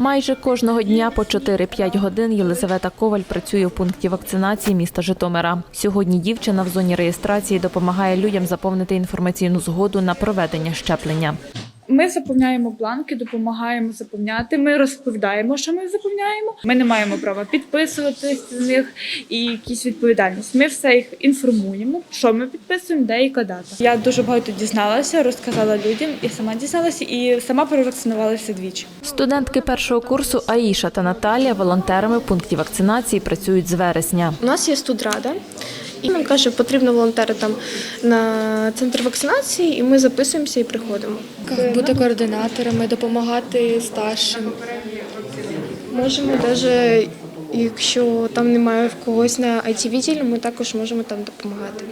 Майже кожного дня по 4-5 годин Єлизавета Коваль працює в пункті вакцинації міста Житомира. Сьогодні дівчина в зоні реєстрації допомагає людям заповнити інформаційну згоду на проведення щеплення. Ми заповняємо бланки, допомагаємо заповняти. Ми розповідаємо, що ми заповняємо. Ми не маємо права підписуватись з них і якісь відповідальність. Ми все їх інформуємо, що ми підписуємо, де і дата. Я дуже багато дізналася, розказала людям і сама дізналася, і сама провакцинувалася двічі. Студентки першого курсу Аїша та Наталія волонтерами в пункті вакцинації працюють з вересня. У нас є студрада, і нам каже, потрібно волонтери там на центр вакцинації, і ми записуємося і приходимо. бути координаторами, допомагати старшим. Можемо навіть, якщо там немає в когось на it відділі ми також можемо там допомагати.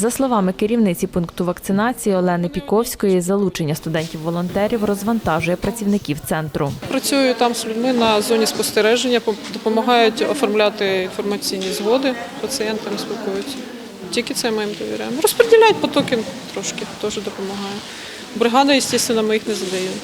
За словами керівниці пункту вакцинації Олени Піковської, залучення студентів-волонтерів розвантажує працівників центру. Працюю там з людьми на зоні спостереження, пом- допомагають оформляти інформаційні згоди, пацієнтам спілкуються. Тільки це ми їм довіряємо. Розподіляють потоки трошки, теж допомагає. Бригада, звісно, ми їх не задаємо.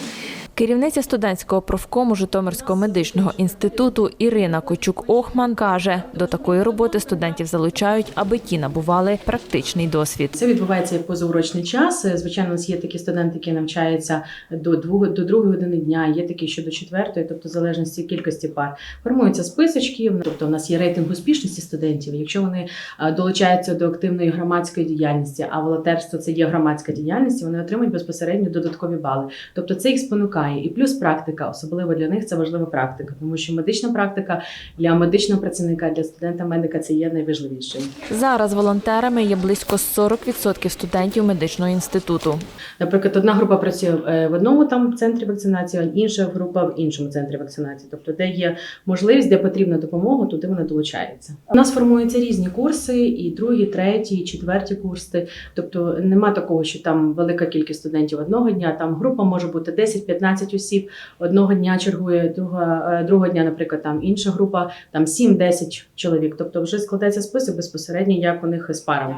Керівниця студентського профкому Житомирського медичного інституту Ірина Кочук-Охман каже, до такої роботи студентів залучають, аби ті набували практичний досвід. Це відбувається як позаурочний час. Звичайно, у нас є такі студенти, які навчаються до двох до другої години дня, є такі, що до четвертої, тобто в залежності кількості пар. Формуються списочки. Тобто, у нас є рейтинг успішності студентів. Якщо вони е, долучаються до активної громадської діяльності, а волонтерство це є громадська діяльність, вони отримують безпосередньо додаткові бали. Тобто це їх спонукає. І плюс практика, особливо для них це важлива практика, тому що медична практика для медичного працівника, для студента-медика це є найважливішим. Зараз волонтерами є близько 40% студентів медичного інституту. Наприклад, одна група працює е, в одному там центрі вакцинації, а інша група в іншому центрі вакцинації. Тобто, де є можливість, де потрібна допомога, туди вона долучається. У нас формуються різні курси, і другі, треті, і четверті курси. Тобто нема такого, що там велика кількість студентів одного дня. Там група може бути 10-15 осіб. Одного дня чергує, друга, е, другого дня, наприклад, там інша група, там 7-10 чоловік. Тобто вже складається список безпосередньо, як у них з парами.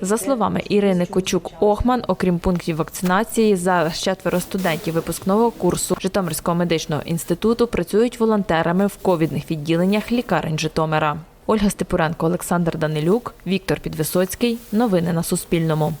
За словами Ірини Кочук-Охман, окрім пунктів вакцинації, зараз четверо студентів випускного курсу Житомирського медичного інституту працюють волонтерами в ковідних відділеннях лікарень Житомира. Ольга Степуренко, Олександр Данилюк, Віктор Підвисоцький. Новини на Суспільному.